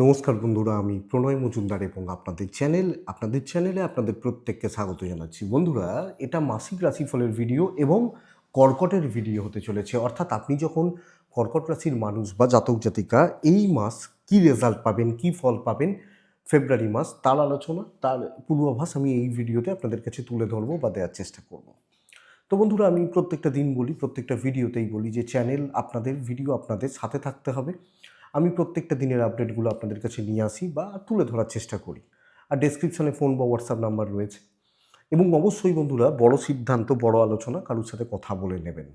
নমস্কার বন্ধুরা, আমি প্রণয় মজুমদার এবং আপনাদের চ্যানেল, আপনাদের চ্যানেলে আপনাদের প্রত্যেককে স্বাগত জানাচ্ছি। বন্ধুরা, এটা মাসিক রাশিফলের ভিডিও এবং কর্কটের ভিডিও হতে চলেছে। অর্থাৎ আপনি যখন কর্কট রাশির মানুষ বা জাতক জাতিকা, এই মাস কি রেজাল্ট পাবেন, কি ফল পাবেন? ফেব্রুয়ারি মাস, তার আলোচনা, তার পূর্বাভাস আমি এই ভিডিওতে আপনাদের কাছে তুলে ধরবো বা দেওয়ার চেষ্টা করব। তো বন্ধুরা, আমি প্রত্যেকটা দিন বলি, প্রত্যেকটা ভিডিওতেই বলি যে চ্যানেল, আপনাদের, ভিডিও আপনাদের সাথে থাকতে হবে। আমি প্রত্যেকটা দিনের আপডেটগুলো আপনাদের কাছে নিয়ে আসি বা তুলে ধরার চেষ্টা করি। আর ডেসক্রিপশনে ফোন বা হোয়াটসঅ্যাপ নাম্বার রয়েছে। এবং অবশ্যই বন্ধুরা, বড় সিদ্ধান্ত, বড় আলোচনা কারোর সাথে কথা বলে নেবেন।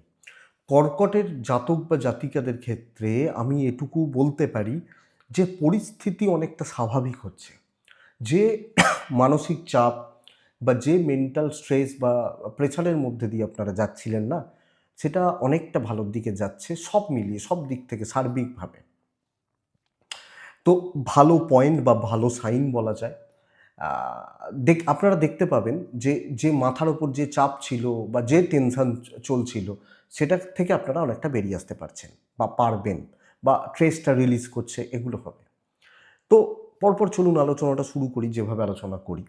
কর্কটের জাতক বা জাতিকাদের ক্ষেত্রে আমি এটুকু বলতে পারি যে, পরিস্থিতি অনেকটা স্বাভাবিক হচ্ছে। যে মানসিক চাপ বা যে মেন্টাল স্ট্রেস বা প্রেশারের মধ্যে দিয়ে আপনারা যাচ্ছিলেন না, সেটা অনেকটা ভালোর দিকে যাচ্ছে। সব মিলিয়ে, সব দিক থেকে সার্বিকভাবে। তো ভালো পয়েন্ট বা ভালো সাইন বলা যায়। দেখ, আপনারা দেখতে পাবেন যে যে মাথার ওপর যে চাপ ছিল বা যে টেনশন চলছিল, সেটা থেকে আপনারা অনেকটা বেরিয়ে আসতে পারছেন বা পারবেন বা ট্রেসটা রিলিজ করছে, এগুলো হবে। তো পরপর চলুন আলোচনাটা শুরু করি, যেভাবে আলোচনা করি।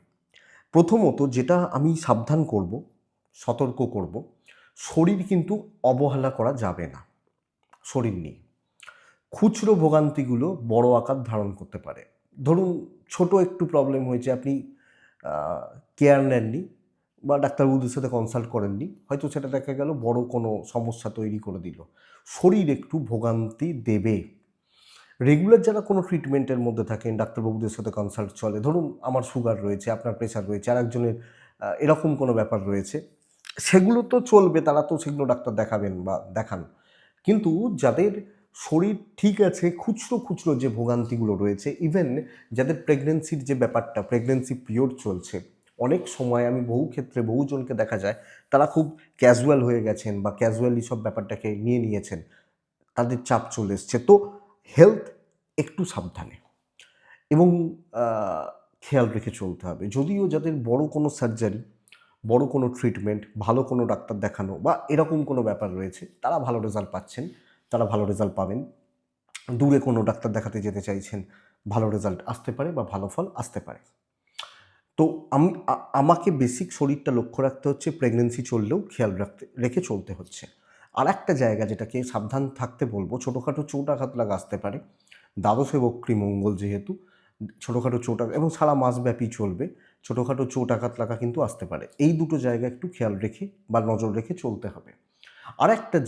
প্রথমত যেটা আমি সাবধান করব, সতর্ক করব, শরীর কিন্তু অবহেলা করা যাবে না, শরীর নিয়ে। খুচরো ভোগান্তিগুলো বড় আকার ধারণ করতে পারে। ধরুন, ছোট একটু প্রবলেম হয়েছে, আপনি কেয়ার নেননি বা ডাক্তারবাবুদের সাথে কনসাল্ট করেননি, হয়তো সেটা দেখা গেল বড় কোনো সমস্যা তৈরি করে দিল। শরীর একটু ভোগান্তি দেবে। রেগুলার যারা কোনো ট্রিটমেন্টের মধ্যে থাকেন ডাক্তারবাবুদের সাথে কনসাল্ট চলে, ধরুন আমার সুগার রয়েছে, আপনার প্রেশার রয়েছে আর একজনের এরকম কোনো ব্যাপার রয়েছে, সেগুলো তো চলবে, তারা তো সেগুলো ডাক্তার দেখাবেন বা দেখান। কিন্তু যাদের শরীর ঠিক আছে, খুচরো খুচরো যে ভোগান্তিগুলো রয়েছে ইভেন যাদের প্রেগনেন্সির যে ব্যাপারটা প্রেগনেন্সি পিরিয়ড চলছে, অনেক সময় আমি বহু ক্ষেত্রে বহুজনকে দেখা যায়, তারা খুব ক্যাজুয়াল হয়ে গেছেন বা ক্যাজুয়ালি সব ব্যাপারটাকে নিয়ে নিয়েছেন, তাদের চাপ চলে এসছে। তো হেলথ একটু সাবধানে এবং খেয়াল রেখে চলতে হবে। যদিও যাদের বড় কোনো সার্জারি বড় কোনো ট্রিটমেন্ট ভালো কোনো ডাক্তার দেখানো বা এরকম কোনো ব্যাপার রয়েছে, তারা ভালো রেজাল্ট পাচ্ছেন। তারা ভালো রেজাল্ট পাবেন। দূরে কোনো ডাক্তার দেখাতে যেতে চাইছেন, ভালো রেজাল্ট আসতে পারে বা ভালো ফল আসতে পারে। তো আমি আমাকে বেসিক শরীরটা লক্ষ্য রাখতে হচ্ছে প্রেগনেন্সি চললেও খেয়াল রাখতে, রেখে চলতে হচ্ছে। আর একটা জায়গা যেটাকে সাবধান থাকতে বলব, ছোটোখাটো চোট আঘাত লাগা আসতে পারে। দ্বাদশে বক্রী মঙ্গল যেহেতু, ছোটোখাটো চোট এবং সারা মাসব্যাপী চলবে, ছোটোখাটো চোট আঘাত লাগা কিন্তু আসতে পারে। এই দুটো জায়গা একটু খেয়াল রেখে বা নজর রেখে চলতে হবে। আর একটা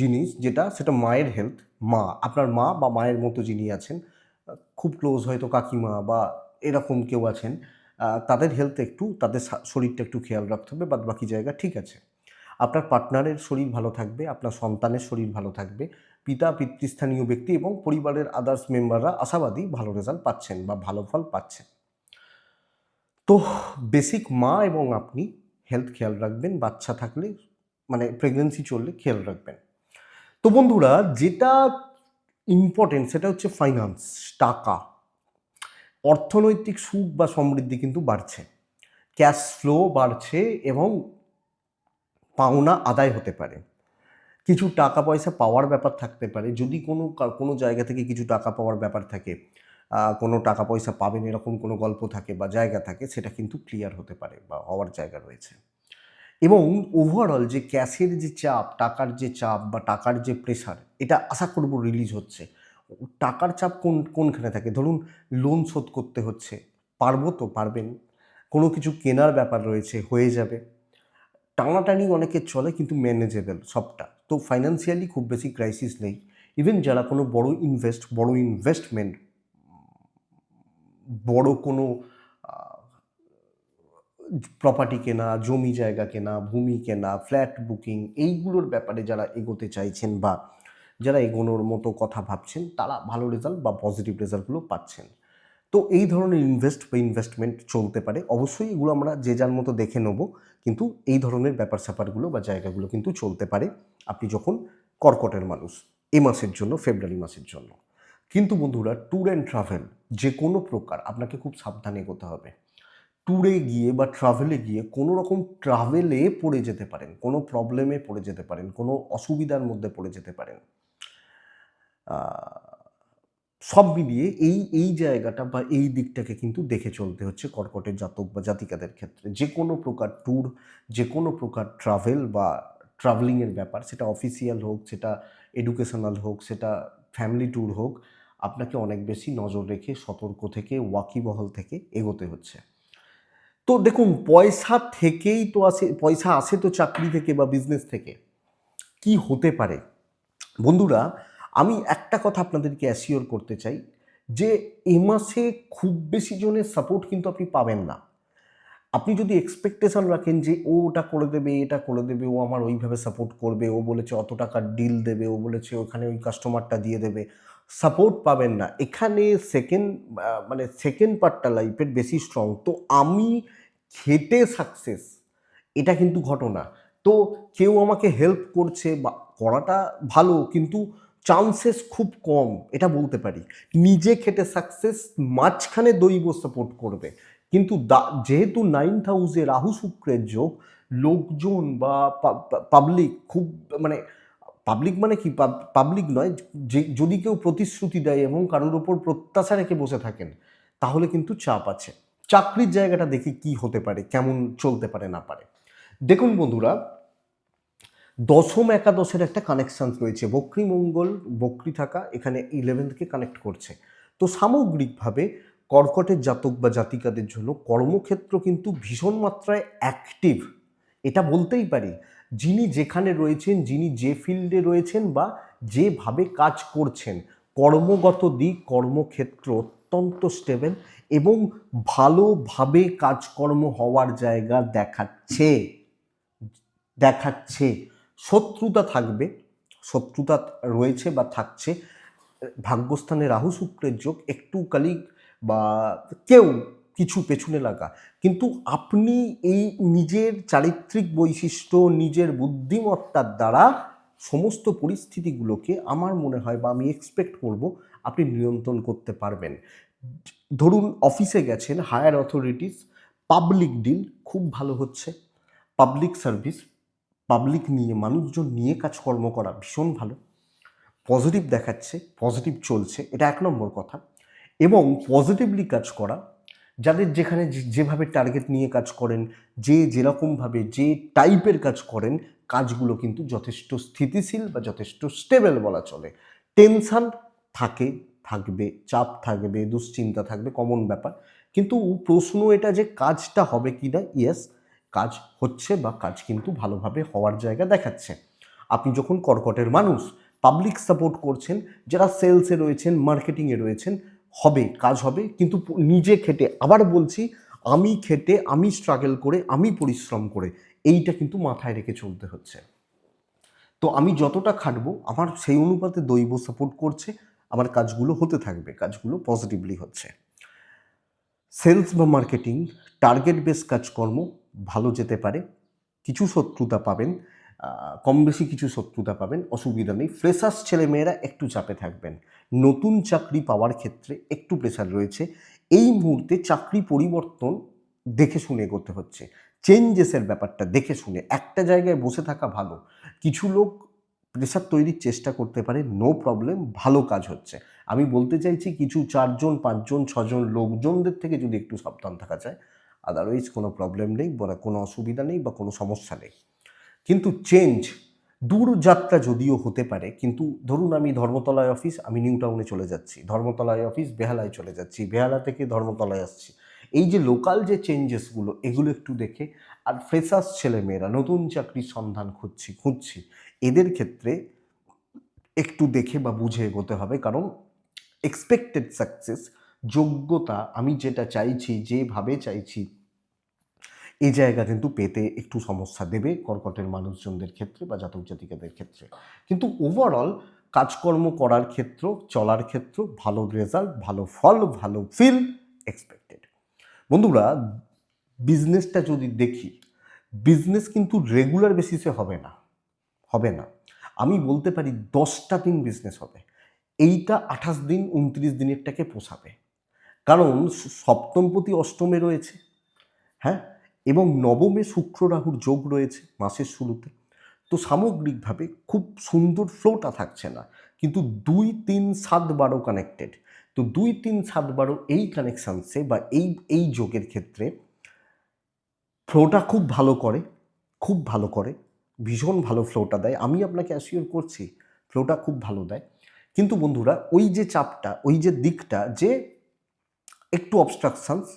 জিনিস যেটা, সেটা মায়ের হেলথ মা। আপনার মা বা মায়ের মতো যিনি আছেন, খুব ক্লোজ হয়তো কাকিমা বা এরকম কেউ আছেন তাদের হেলথ একটু, তাদের শরীরটা একটু খেয়াল রাখতে হবে, বাদ বাকি জায়গা ঠিক আছে। আপনার পার্টনারের শরীর ভালো থাকবে, আপনার সন্তানের শরীর ভালো থাকবে, পিতা, পিতৃস্থানীয় ব্যক্তি এবং পরিবারের আদার্স মেম্বাররা আশাবাদী ভালো রেজাল্ট পাচ্ছেন বা ভালো ফল পাচ্ছেন। তো বেসিক মা এবং আপনি হেলথ খেয়াল রাখবেন, বাচ্চা থাকলে মানে প্রেগনেন্সি চললে খেয়াল রাখবেন। তো বন্ধুরা, যেটা ইম্পর্টেন্ট সেটা হচ্ছে ফাইন্যান্স টাকা। অর্থনৈতিক সুখ বা সমৃদ্ধি কিন্তু বাড়ছে। ক্যাশ ফ্লো বাড়ছে এবং পাওনা আদায় হতে পারে। কিছু টাকা পয়সা পাওয়ার ব্যাপার থাকতে পারে। যদি কোনো কোনো জায়গা থেকে কিছু টাকা পাওয়ার ব্যাপার থাকে কোনো টাকা পয়সা পাবেন এরকম কোনো গল্প থাকে বা জায়গা থাকে, সেটা কিন্তু ক্লিয়ার হতে পারে বা হওয়ার জায়গা রয়েছে। এবং ওভারঅল যে ক্যাশের যে চাপ, টাকার যে চাপ বা টাকার যে প্রেশার এটা আশা করব রিলিজ হচ্ছে। টাকার চাপ কোন, কোনখানে থাকে? ধরুন লোন শোধ করতে হচ্ছে, পারব তো, পারবেন। কোনো কিছু কেনার ব্যাপার রয়েছে, হয়ে যাবে। টানাটানি অনেকে চলে কিন্তু ম্যানেজেবল সবটা। তো ফাইন্যান্সিয়ালি খুব বেশি ক্রাইসিস নেই। ইভেন যারা কোনো বড় ইনভেস্ট বড় ইনভেস্টমেন্ট বড় কোনো প্রপার্টি কেনা, জমি জায়গা কেনা, ভূমি কেনা ফ্ল্যাট বুকিং এইগুলোর ব্যাপারে যারা এগোতে চাইছেন বা যারা এগোনোর মতো কথা ভাবছেন, তারা ভালো রেজাল্ট বা পজিটিভ রেজাল্টগুলো পাচ্ছেন। তো এই ধরনের ইনভেস্ট বা ইনভেস্টমেন্ট চলতে পারে। অবশ্যই এগুলো আমরা যে যার মতো দেখে নেব, কিন্তু এই ধরনের ব্যাপার স্যাপারগুলো বা জায়গাগুলো কিন্তু চলতে পারে আপনি যখন কর্কটের মানুষ, এ মাসের জন্য, ফেব্রুয়ারি মাসের জন্য। কিন্তু বন্ধুরা ট্যুর অ্যান্ড ট্রাভেল যে কোনো প্রকার আপনাকে খুব সাবধানে এগোতে হবে। ট্যুরে গিয়ে বা ট্রাভেলে গিয়ে কোনো রকম ট্রাভেলে পড়ে যেতে পারেন, কোনো প্রবলেমে পড়ে যেতে পারেন, কোনো অসুবিধার মধ্যে পড়ে যেতে পারেন। সব মিলিয়ে এই এই জায়গাটা বা এই দিকটাকে কিন্তু দেখে চলতে হচ্ছে কর্কটের জাতক বা জাতিকাদের ক্ষেত্রে। যে কোনো প্রকার ট্যুর যে কোনো প্রকার ট্রাভেল বা ট্রাভেলিংয়ের ব্যাপার, সেটা অফিসিয়াল হোক, সেটা এডুকেশনাল হোক, সেটা ফ্যামিলি ট্যুর হোক, আপনাকে অনেক বেশি নজর রেখে সতর্ক থেকে, ওয়াকিবহল থেকে এগোতে হচ্ছে। তো দেখুন, পয়সা থেকেই তো আসে, পয়সা আসে তো চাকরি থেকে বা বিজনেস থেকে। কি হতে পারে? বন্ধুরা, আমি একটা কথা আপনাদেরকে অ্যাসিওর করতে চাই যে এ মাসে খুব বেশি জনের সাপোর্ট কিন্তু আপনি পাবেন না। আপনি যদি এক্সপেকটেশন রাখেন যে ও ওটা করে দেবে, এটা করে দেবে, ও আমার ওইভাবে সাপোর্ট করবে, ও বলেছে অত টাকার ডিল দেবে, ও বলেছে ওখানে ওই কাস্টমারটা দিয়ে দেবে সাপোর্ট পাবেন না। এখানে সেকেন্ড মানে সেকেন্ড পার্টটা লাইফের বেশি স্ট্রং তো আমি খেটে সাকসেস এটা কিন্তু ঘটনা। তো কেউ আমাকে হেল্প করছে বা করাটা ভালো, কিন্তু চান্সেস খুব কম, এটা বলতে পারি। নিজে খেটে সাকসেস মাঝখানে দৈব সাপোর্ট করবে। কিন্তু যেহেতু নাইন্থ হাউসে রাহু শুক্রের যোগ, লোকজন বা পাবলিক খুব মানে পাবলিক মানে কি? পাবলিক নয়, যে, যদি কেউ প্রতিশ্রুতি দেয় এবং কারোর ওপর প্রত্যাশা রেখে বসে থাকেন, তাহলে কিন্তু চাপ আছে। চাকরির জায়গাটা দেখি কি হতে পারে, কেমন চলতে পারে, না পারে। দেখুন বন্ধুরা, দশম একাদশের একটা কানেকশন রয়েছে। বক্রী মঙ্গল, বক্রী থাকা এখানে ইলেভেন্থকে কানেক্ট করছে। তো সামগ্রিকভাবে কর্কটের জাতক বা জাতিকাদের জন্য কর্মক্ষেত্র কিন্তু ভীষণ মাত্রায় অ্যাক্টিভ এটা বলতেই পারি, যিনি যেখানে রয়েছেন, যিনি যে ফিল্ডে রয়েছেন বা যেভাবে কাজ করছেন, কর্মগত দিক, কর্মক্ষেত্র অত্যন্ত স্টেবেল এবং ভালোভাবে কাজকর্ম হওয়ার জায়গা দেখাচ্ছে। দেখাচ্ছে। শত্রুতা থাকবে। শত্রুতা রয়েছে বা থাকছে। ভাগ্যস্থানে রাহু শুক্রের যোগ একটু কালিক বা কেউ কিছু পেছনে লাগা। কিন্তু আপনি এই নিজের চারিত্রিক বৈশিষ্ট্য, নিজের বুদ্ধিমত্তার দ্বারা সমস্ত পরিস্থিতিগুলোকে আমার মনে হয় বা আমি এক্সপেক্ট করব আপনি নিয়ন্ত্রণ করতে পারবেন। ধরুন অফিসে গেছেন, হায়ার অথরিটিস, পাবলিক ডিল, খুব ভালো হচ্ছে। পাবলিক সার্ভিস, পাবলিক নিয়ে মানুষজন নিয়ে কাজকর্ম করা ভীষণ ভালো। পজিটিভ দেখাচ্ছে, পজিটিভ চলছে, এটা এক নম্বর কথা। এবং পজিটিভলি কাজ করা, যাদের যেখানে যেভাবে টার্গেট নিয়ে কাজ করেন, যে যেরকমভাবে, যে টাইপের কাজ করেন, কাজগুলো কিন্তু যথেষ্ট স্থিতিশীল বা যথেষ্ট স্টেবল বলা চলে। টেনশন থাকে, থাকবে, চাপ থাকবে, দুশ্চিন্তা থাকবে, কমন ব্যাপার। কিন্তু প্রশ্ন এটা যে কাজটা হবে কি না ইয়েস কাজ হচ্ছে বা কাজ কিন্তু ভালোভাবে হওয়ার জায়গা দেখাচ্ছে। আপনি যখন কর্কটের মানুষ পাবলিক সাপোর্ট করছেন, যারা সেলসে রয়েছেন মার্কেটিংয়ে রয়েছেন, হবে, কাজ হবে, কিন্তু নিজে খেটে, আবার বলছি, আমি খেটে, আমি স্ট্রাগল করে, আমি পরিশ্রম করে, এইটা কিন্তু মাথায় রেখে চলতে হচ্ছে। তো আমি যতটা খাটবো, আমার সেই অনুপাতে দৈব সাপোর্ট করছে আমার কাজগুলো হতে থাকবে, কাজগুলো পজিটিভলি হচ্ছে। সেলস বা মার্কেটিং টার্গেট বেস কাজকর্ম ভালো যেতে পারে, কিছু শত্রুতা পাবেন কম বেশি কিছু শত্রুতা পাবেন, অসুবিধা নেই। ফ্রেশার্স ছেলেমেয়েরা একটু চাপে থাকবেন। নতুন চাকরি পাওয়ার ক্ষেত্রে একটু প্রেশার রয়েছে। এই মুহূর্তে চাকরি পরিবর্তন দেখে শুনে করতে হচ্ছে। চেঞ্জেসের ব্যাপারটা দেখে শুনে একটা জায়গায় বসে থাকা ভালো। কিছু লোক প্রেশার তৈরির চেষ্টা করতে পারে নো প্রবলেম ভালো কাজ হচ্ছে। আমি বলতে চাইছি কিছু চারজন, পাঁচজন, ছজন লোকজনদের থেকে যদি একটু সাবধান থাকা যায় আদারওয়াইজ কোনো প্রবলেম নেই বা কোনো অসুবিধা নেই বা কোনো সমস্যা নেই। কিন্তু চেঞ্জ দূর যাত্রা যদিও হতে পারে, কিন্তু ধরুন আমি ধর্মতলায় অফিস আমি নিউ টাউনে চলে যাচ্ছি, ধর্মতলায় অফিস বেহালায় চলে যাচ্ছি, বেহালা থেকে ধর্মতলায় আসছি। এই যে লোকাল যে চেঞ্জেসগুলো এগুলো একটু দেখে, আর ফ্রেশার্স ছেলেমেয়েরা, নতুন চাকরির সন্ধান খুঁজছি খুঁজছি, এদের ক্ষেত্রে একটু দেখে বা বুঝে এগোতে হবে। কারণ এক্সপেক্টেড সাকসেস যোগ্যতা আমি যেটা চাইছি, যেভাবে চাইছি এই জায়গা কিন্তু পেতে একটু সমস্যা দেবে কর্কটের মানুষজনদের ক্ষেত্রে বা জাতক জাতিকাদের ক্ষেত্রে। কিন্তু ওভারঅল কাজকর্ম করার ক্ষেত্র, চলার ক্ষেত্র, ভালো রেজাল্ট ভালো ফল, ভালো ফিল এক্সপেক্টেড বন্ধুরা বিজনেসটা যদি দেখি বিজনেস কিন্তু রেগুলার বেসিসে হবে না হবে না। আমি বলতে পারি দশটা দিন বিজনেস হবে, এইটা আঠাশ দিন, উনত্রিশ দিনেরটাকে পোষাবে। কারণ সপ্তমপতি অষ্টমে রয়েছে হ্যাঁ? এবং নবমে শুক্র রাহুর যোগ রয়েছে মাসের শুরুতে। তো সামগ্রিকভাবে খুব সুন্দর ফ্লোটা থাকছে না, কিন্তু দুই, তিন, সাত বারো কানেক্টেড তো দুই তিন সাত বারো এই কানেকশানসে বা এই এই যোগের ক্ষেত্রে ফ্লোটা খুব ভালো করে, খুব ভালো করে, ভীষণ ভালো ফ্লোটা দেয়। আমি আপনাকে অ্যাসিওর করছি ফ্লোটা খুব ভালো দেয়। কিন্তু বন্ধুরা, ওই যে চাপটা, ওই যে দিকটা, যে একটু অবস্ট্রাকশানস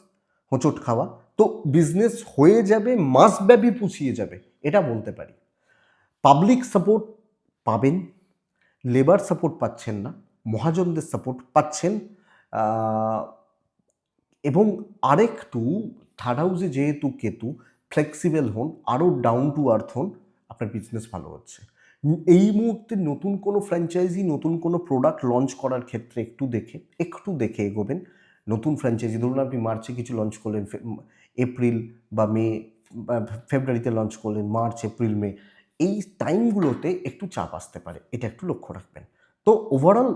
হোঁচট খাওয়া, তো বিজনেস হয়ে যাবে, মাসব্যাপী পুষিয়ে যাবে, এটা বলতে পারি। পাবলিক সাপোর্ট পাবেন লেবার সাপোর্ট পাচ্ছেন না। মহাজনদের সাপোর্ট পাচ্ছেন। এবং আরেকটু থার্ড হাউসে যেহেতু কেতু ফ্লেক্সিবল হন আরও ডাউন টু আর্থ হন, আপনার বিজনেস ভালো হচ্ছে। এই মুহূর্তে নতুন কোনো ফ্র্যাঞ্চাইজি নতুন কোনো প্রোডাক্ট লঞ্চ করার ক্ষেত্রে একটু দেখে একটু দেখে এগোবেন। নতুন ফ্র্যাঞ্চাইজি ধরুন আপনি মার্চে কিছু লঞ্চ করলেন এপ্রিল বা মে ফেব্রুয়ারিতে লঞ্চ করলেন, মার্চ, এপ্রিল, মে, এই টাইমগুলোতে একটু চাপ আসতে পারে। এটা একটু লক্ষ্য রাখবেন। তো ওভারঅল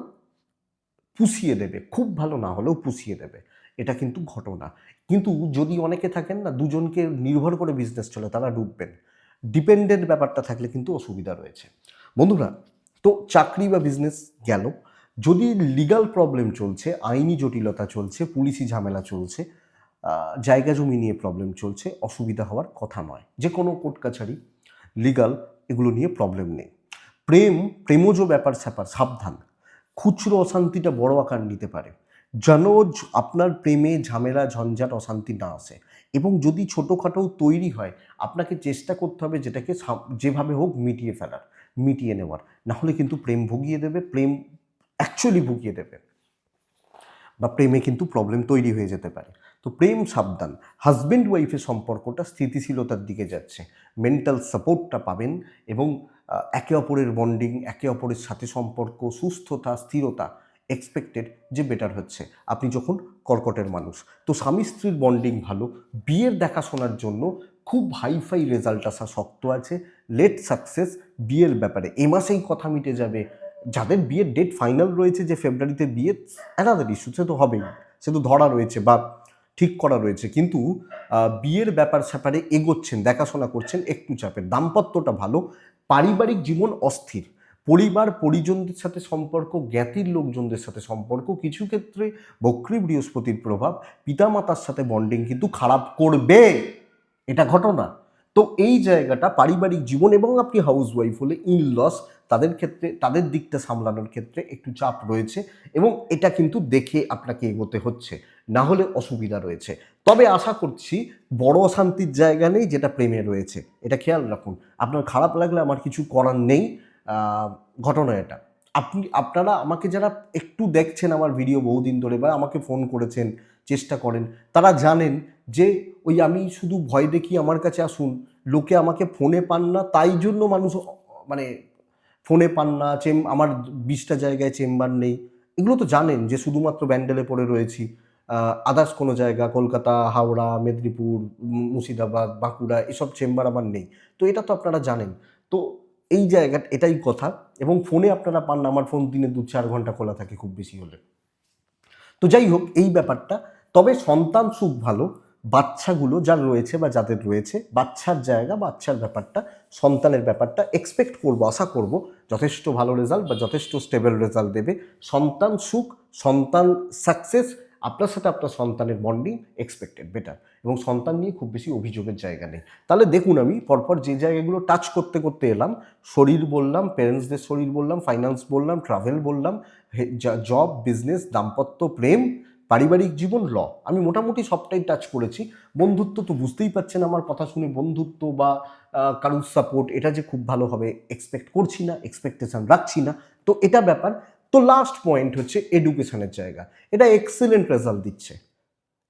পুষিয়ে দেবে, খুব ভালো না হলেও পুষিয়ে দেবে। এটা কিন্তু ঘটনা। কিন্তু যদি অনেকে থাকেন না, দুজনকে নির্ভর করে বিজনেস চলে, তারা ডুববেন। ডিপেন্ডেন্ট ব্যাপারটা থাকলে কিন্তু অসুবিধা রয়েছে। বন্ধুরা, তো চাকরি বা বিজনেস গেল। যদি লিগাল প্রবলেম চলছে, আইনি জটিলতা চলছে, পুলিশি ঝামেলা চলছে জায়গা জমি নিয়ে প্রবলেম চলছে, অসুবিধা হওয়ার কথা নয়। যে কোনো কোর্ট কাছারি লিগাল এগুলো নিয়ে প্রবলেম নেই। প্রেম, প্রেমজ ব্যাপার স্যাপার সাবধান। খুচরো অশান্তিটা বড় আকার নিতে পারে। যেন আপনার প্রেমে ঝামেলা, ঝঞ্ঝাট, অশান্তি না আসে এবং যদি ছোটোখাটো তৈরি হয়, আপনাকে চেষ্টা করতে হবে যেটাকে যেভাবে হোক মিটিয়ে ফেলার, মিটিয়ে নেওয়ার। নাহলে কিন্তু প্রেম ভুগিয়ে দেবে, প্রেম অ্যাকচুয়ালি ভুগিয়ে দেবে। বা প্রেমে কিন্তু প্রবলেম তৈরি হয়ে যেতে পারে। তো প্রেম সাবধান। হাজব্যান্ড ওয়াইফের সম্পর্কটা স্থিতিশীলতার দিকে যাচ্ছে। মেন্টাল সাপোর্টটা পাবেন এবং একে অপরের বন্ডিং একে অপরের সাথে সম্পর্ক, সুস্থতা, স্থিরতা এক্সপেক্টেড যে বেটার হচ্ছে। আপনি যখন কর্কটের মানুষ, তো স্বামী স্ত্রীর বন্ডিং ভালো। বিয়ের দেখাশোনার জন্য খুব হাইফাই রেজাল্ট আসা শক্ত আছে। লেট সাকসেস বিয়ের ব্যাপারে। এ মাসেই কথা মিটে যাবে। যাদের বিয়ের ডেট ফাইনাল রয়েছে যে ফেব্রুয়ারিতে বিয়ে অ্যানাদার ইস্যু সে তো হবেই। সে তো ধরা রয়েছে বা ঠিক করা রয়েছে। কিন্তু বিয়ের ব্যাপার স্যাপারে এগোচ্ছেন, দেখাশোনা করছেন, একটু চাপের। দাম্পত্যটা ভালো, পারিবারিক জীবন অস্থির। পরিবার, পরিজনদের সাথে সম্পর্ক, জ্ঞাতির লোকজনদের সাথে সম্পর্ক, কিছু ক্ষেত্রে বক্রী বৃহস্পতির প্রভাব, পিতামাতার সাথে বন্ডিং কিন্তু খারাপ করবে। এটা ঘটনা। তো এই জায়গাটা পারিবারিক জীবন এবং আপনি হাউস ওয়াইফ হলে ইন লস তাদের ক্ষেত্রে, তাদের দিকটা সামলানোর ক্ষেত্রে একটু চাপ রয়েছে এবং এটা কিন্তু দেখে আপনাকে এগোতে হচ্ছে। না হলে অসুবিধা রয়েছে। তবে আশা করছি বড় অশান্তির জায়গা নেই যেটা প্রেমে রয়েছে। এটা খেয়াল রাখুন। আপনার খারাপ লাগলে আমার কিছু করার নেই। ঘটনা এটা। আপনি, আপনারা আমাকে যারা একটু দেখছেন আমার ভিডিও বহুদিন ধরে বা আমাকে ফোন করেছেন চেষ্টা করেন। তারা জানেন যে ওই আমি শুধু ভয় দেখি আমার কাছে আসুন, লোকে আমাকে ফোনে পান না, তাই জন্য মানুষ মানে ফোনে পান না, চেম, আমার বিশটা জায়গায় চেম্বার নেই। এগুলো তো জানেন যে শুধুমাত্র ব্যান্ডেলে পড়ে রয়েছি। আদার্স কোনো জায়গা, কলকাতা, হাওড়া, মেদিনীপুর মুর্শিদাবাদ, বাঁকুড়া, এসব চেম্বার আমার নেই। তো এটা তো আপনারা জানেন। তো এই জায়গা এটাই কথা। এবং ফোনে আপনারা পান না, আমার ফোন দিনে দু চার ঘণ্টা খোলা থাকে খুব বেশি হলে। তো যাই হোক, এই ব্যাপারটা তবে সন্তান সুখ ভালো, বাচ্চাগুলো যার রয়েছে বা যাদের রয়েছে, বাচ্চার জায়গা, বাচ্চার ব্যাপারটা, সন্তানের ব্যাপারটা এক্সপেক্ট করব, আশা করব যথেষ্ট ভালো রেজাল্ট বা যথেষ্ট স্টেবল রেজাল্ট দেবে। সন্তান সুখ, সন্তান সাকসেস আপনার সাথে আপনার সন্তানের বন্ডিং এক্সপেক্টেড বেটার এবং সন্তান নিয়ে খুব বেশি অভিযোগের জায়গা নেই। তাহলে দেখুন আমি, পরপর যে জায়গাগুলো টাচ করতে করতে এলাম, শরীর বললাম প্যারেন্টসদের শরীর বললাম ফাইন্যান্স বললাম ট্রাভেল বললাম জব বিজনেস দাম্পত্য, প্রেম পারিবারিক জীবন ল। আমি মোটামুটি সবটাই টাচ করেছি। বন্ধুত্ব তো বুঝতেই পারছেন আমার কথা শুনে বন্ধুত্ব বা কারুর সাপোর্ট এটা যে খুব ভালো হবে এক্সপেক্ট করছি না এক্সপেকটেশন রাখছি না। তো এটা ব্যাপার। তো লাস্ট পয়েন্ট হচ্ছে এডুকেশনের জায়গা। এটা এক্সিলেন্ট রেজাল্ট দিচ্ছে।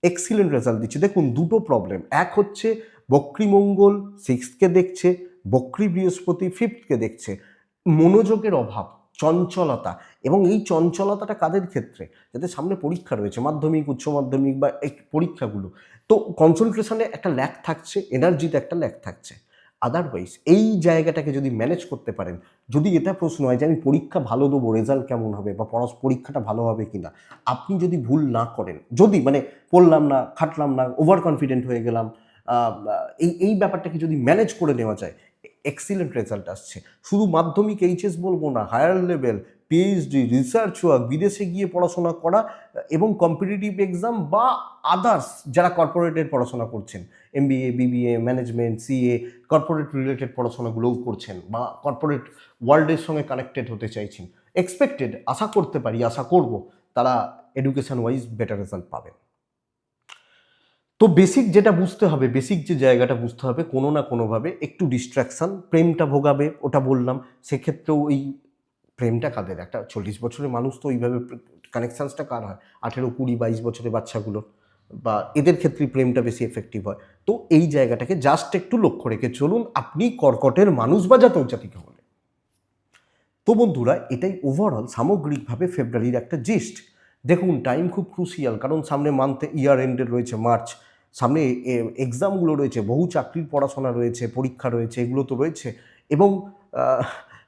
এক্সিলেন্ট রেজাল্ট দিচ্ছে। দেখুন, দুটো প্রবলেম এক হচ্ছে বক্রিমঙ্গল সিক্সথকে দেখছে, বক্রি বৃহস্পতি ফিফথকে দেখছে। মনোযোগের অভাব। চঞ্চলতা। এবং এই চঞ্চলতাটা কাদের ক্ষেত্রে? যাতে সামনে পরীক্ষা রয়েছে, মাধ্যমিক, উচ্চ মাধ্যমিক বা এই পরীক্ষাগুলো। তো কনসেন্ট্রেশনে একটা ল্যাক থাকছে এনার্জিতে একটা ল্যাক থাকছে। আদারওয়াইজ এই জায়গাটাকে যদি ম্যানেজ করতে পারেন, যদি এটা প্রশ্ন হয় যে আমি পরীক্ষা ভালো দেবো রেজাল্ট কেমন হবে বা পড়াশ পরীক্ষাটা ভালো হবে কি না আপনি যদি ভুল না করেন, যদি মানে পড়লাম না, খাটলাম না ওভার কনফিডেন্ট হয়ে গেলাম এই এই ব্যাপারটাকে যদি ম্যানেজ করে নেওয়া যায় এক্সিলেন্ট রেজাল্ট আসছে। শুধু মাধ্যমিক এইচএস বলব না higher level PhD research work বিদেশে গিয়ে পড়াশোনা করা এবং কম্পিটিটিভ এক্সাম বা আদার্স যারা কর্পোরেটের পড়াশোনা করছেন MBA BBA management CA corporate related পড়াশোনাগুলোও করছেন বা কর্পোরেট ওয়ার্ল্ডের সঙ্গে কানেক্টেড হতে চাইছেন। এক্সপেক্টেড আশা করতে পারি, আশা করব, তারা এডুকেশন ওয়াইজ বেটার রেজাল্ট পাবেন। তো বেসিক যেটা বুঝতে হবে বেসিক যে জায়গাটা বুঝতে হবে, কোনো না কোনোভাবে একটু ডিস্ট্রাকশন প্রেমটা ভোগাবে, ওটা বললাম। সেক্ষেত্রেও ওই প্রেমটা কাদের? একটা চল্লিশ বছরের মানুষ তো ওইভাবে কানেকশানসটা কার হয়? আঠেরো, কুড়ি, বাইশ বছরের বাচ্চাগুলোর। বা এদের ক্ষেত্রে প্রেমটা বেশি এফেক্টিভ হয়। তো এই জায়গাটাকে জাস্ট একটু লক্ষ্য রেখে চলুন, আপনি কর্কটের মানুষ বা জাতক জাতিকে হলে। তো বন্ধুরা, এটাই ওভারঅল সামগ্রিকভাবে ফেব্রুয়ারির একটা জিস্ট দেখুন টাইম খুব ক্রুশিয়াল কারণ সামনে মান্থে ইয়ার এন্ডের রয়েছে মার্চ সামনে এক্সামগুলো রয়েছে, বহু চাকরির পড়াশোনা রয়েছে, পরীক্ষা রয়েছে, এগুলো তো রয়েছে। এবং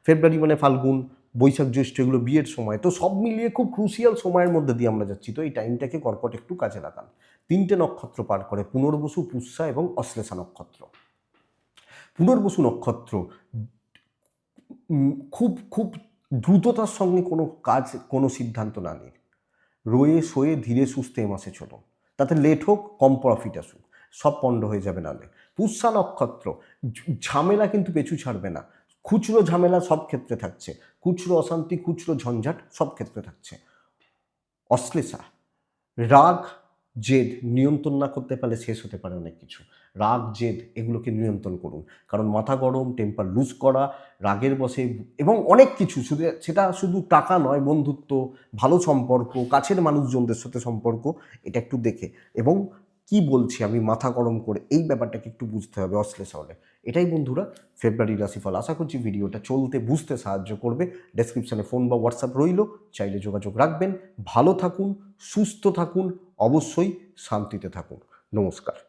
ফেব্রুয়ারি মানে ফাল্গুন, বৈশাখ, জ্যৈষ্ঠ, এগুলো বিয়ের সময়। তো সব মিলিয়ে খুব ক্রুশিয়াল সময়ের মধ্যে দিয়ে আমরা যাচ্ছি। তো এই টাইমটাকে কর্কট একটু কাজে লাগান। তিনটে নক্ষত্র পার করে, পুনর্বসু, পুষ্যা এবং অশ্লেষা নক্ষত্র। পুনর্বসু নক্ষত্র খুব খুব দ্রুততার সঙ্গে কোনো কাজ, কোনো সিদ্ধান্ত না নিন রয়ে শোয়ে ধীরে সুস্থে মাসে চলুন তাতে লেট হোক, কম প্রফিট আসুক। সব পণ্ড হয়ে যাবে নালে। পুষ্যা নক্ষত্র, ঝামেলা কিন্তু পেছু ছাড়বে না। খুচরো ঝামেলা সব ক্ষেত্রে থাকছে। খুচরো অশান্তি, খুচরো ঝঞ্ঝাট সব ক্ষেত্রে থাকছে। অশ্লেষা, রাগ, জেদ নিয়ন্ত্রণ না করতে পারলে শেষ হতে পারে অনেক কিছু। রাগ, জেদ এগুলোকে নিয়ন্ত্রণ করুন। কারণ মাথা গরম টেম্পার লুজ করা, রাগের বসে এবং অনেক কিছু শুধু সেটা শুধু টাকা নয়, বন্ধুত্ব, ভালো সম্পর্ক, কাছের মানুষজনদের সাথে সম্পর্ক, এটা একটু দেখে। এবং কি বলছি আমি মাথা গরম করে, এই ব্যাপারটাকে একটু বুঝতে হবে অশ্লেষা হলে। এটাই বন্ধুরা, ফেব্রুয়ারি রাশিফল। আশা করছি ভিডিওটা চলতে বুঝতে সাহায্য করবে। ডেসক্রিপশানে ফোন বা হোয়াটসঅ্যাপ রইল, চাইলে যোগাযোগ রাখবেন। ভালো থাকুন, সুস্থ থাকুন, অবশ্যই শান্তিতে থাকুন। নমস্কার।